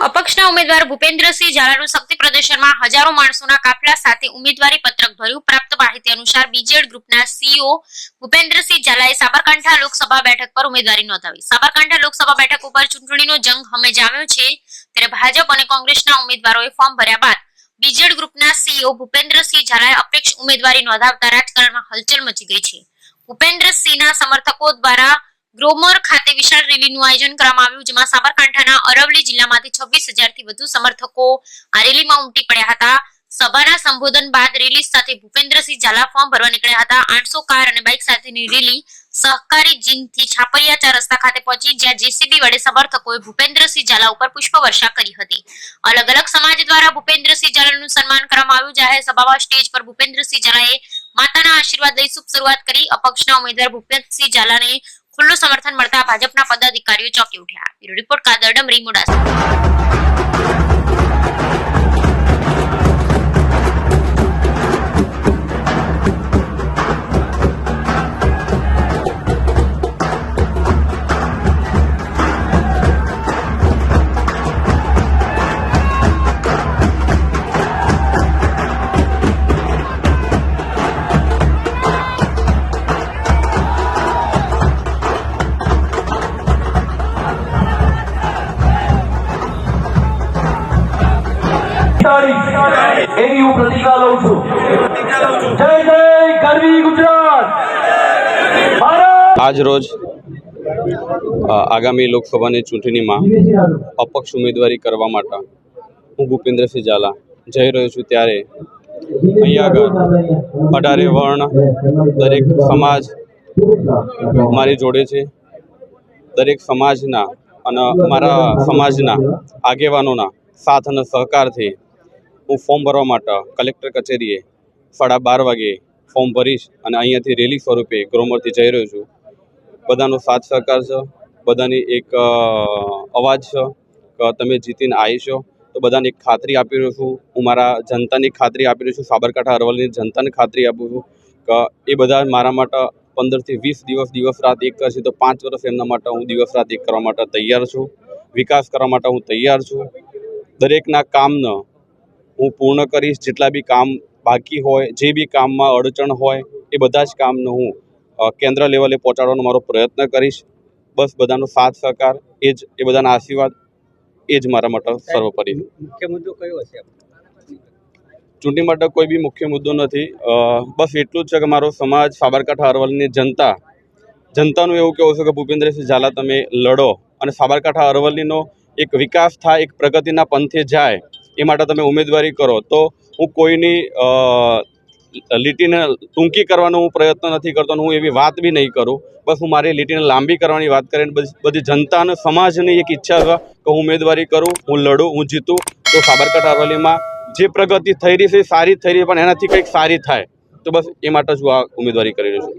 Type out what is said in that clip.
અપક્ષના ઉમેદવાર ભૂપેન્દ્રસિંહ ઝાલાનું શક્તિ પ્રદર્શનમાં હજારો માણસોના કાફલા સાથે ઉમેદવારી પત્રક ભર્યું. પ્રાપ્ત માહિતી અનુસાર બીજેડ ગ્રુપના સીઈઓ ભૂપેન્દ્રસિંહ ઝાલાએ સાબરકાંઠા લોકસભા બેઠક પર ઉમેદવારી નોંધાવી. સાબરકાંઠા લોકસભા બેઠક ઉપર ચૂંટણીનો જંગ હમે જામ્યો છે. ત્યારે ભાજપ અને કોંગ્રેસના ઉમેદવારોએ ફોર્મ ભર્યા બાદ બીજેડ ગ્રુપના સીઈઓ ભૂપેન્દ્રસિંહ ઝાલાએ અપેક્ષ ઉમેદવારી નોંધાવતા રાજકારણમાં હલચલ મચી ગઈ છે. ભૂપેન્દ્રસિંહના સમર્થકો દ્વારા ગ્રોમર ખાતે વિશાળ રેલીનું આયોજન કરવામાં આવ્યું, જેમાં સાબરકાંઠાના અરવલી જિલ્લામાંથી છવ્વીસ હજારથી વધુ સમર્થકો આ રેલીમાં ઉમટી પડ્યા હતા. સભાના સંબોધન બાદ રેલી સાથે ભૂપેન્દ્રસિંહ ઝાલા ફોર્મ ભરવા નીકળ્યા હતા. આઠસો કાર અને બાઇક સાથેની રેલી સહકારી જીનથી છાપરિયાચા રસ્તા ખાતે પહોંચી, જ્યાં જેસીબી વડે સમર્થકોએ ભૂપેન્દ્રસિંહ ઝાલા ઉપર પુષ્પવર્ષા કરી હતી. અલગ અલગ સમાજ દ્વારા ભૂપેન્દ્રસિંહ ઝાલાનું સન્માન કરવામાં આવ્યું. જાહેર સભામાં સ્ટેજ પર ભૂપેન્દ્રસિંહ ઝાલાએ માતાના આશીર્વાદ લઈ શુભ શરૂઆત કરી. અપક્ષના ઉમેદવાર ભૂપેન્દ્રસિંહ ઝાલાને ખુલ્લું સમર્થન મળતા ભાજપના પદાધિકારીઓ ચોંકી ઉઠ્યા. રિપોર્ટ કાદરડમ ડમરી એની હું પ્રતિજ્ઞા લઉં છું. જય જય ગરવી ગુજરાત. આજ રોજ આગામી લોકસભાની ચૂંટણીમાં અપક્ષ ઉમેદવારી કરવા માટે હું ભૂપેન્દ્રસિંહ ઝાલા જઈ રહ્યો છું ત્યારે અહીંયા આગળ અઢારે વર્ણ દરેક સમાજ મારી જોડે છે. દરેક સમાજના અને મારા સમાજના આગેવાનોના સાથ અને સહકારથી હું ફોર્મ ભરવા માટે કલેક્ટર કચેરીએ સાડા બાર વાગે ફોર્મ ભરીશ અને અહીંયાથી રેલી સ્વરૂપે ગ્રોમરથી જઈ રહ્યો છું. બધાનો સાથ સહકાર છે, બધાની એક અવાજ છે કે તમે જીતીને આવીશો તો બધાને એક ખાતરી આપી રહ્યો છું. હું મારા જનતાની ખાતરી આપી રહ્યો છું, સાબરકાંઠા અરવલ્લીની જનતાને ખાતરી આપું છું કે એ બધા મારા માટે પંદરથી વીસ દિવસ દિવસ રાત એક કરશે તો પાંચ વર્ષ એમના માટે હું દિવસ રાત એક કરવા માટે તૈયાર છું. વિકાસ કરવા માટે હું તૈયાર છું. દરેકના કામને હું પૂર્ણ કરીશ જેટલા બી કામ બાકી હોય જે બી કામમાં અડચણ હોય એ બધા જ કામને હું કેન્દ્ર લેવલે પહોંચાડવાનો મારો પ્રયત્ન કરીશ. બસ બધાનો સાથ સહકાર એ જ એ બધાના આશીર્વાદ એ જ મારા માટે સર્વોપરી. મુખ્ય મુદ્દો કયો હશે ચૂંટણી માટે કોઈ બી મુખ્ય મુદ્દો નથી. બસ એટલું જ છે કે મારો સમાજ સાબરકાંઠા અરવલ્લીની જનતા જનતાનું એવું કહેવું છે કે ભૂપેન્દ્રસિંહ ઝાલા તમે લડો. અને સાબરકાંઠા અરવલ્લીનો એક વિકાસ થાય એક પ્રગતિના પંથે જાય એ માટે તમે ઉમેદવારી કરો, તો હું કોઈની લીટીને ટૂંકી કરવાનો હું પ્રયત્ન નથી કરતો અને હું એવી વાત બી નહીં કરું. બસ હું મારી લીટીને લાંબી કરવાની વાત કરીને બધી જનતાને સમાજની એક ઈચ્છા છે કે હું ઉમેદવારી કરું, હું લડું, હું જીતું. તો સાબરકાંઠા અરવલ્લીમાં જે પ્રગતિ થઈ રહી છે સારી થઈ રહી પણ એનાથી કંઈક સારી થાય. તો બસ એ માટે જ હું આ ઉમેદવારી કરી રહ્યો છું.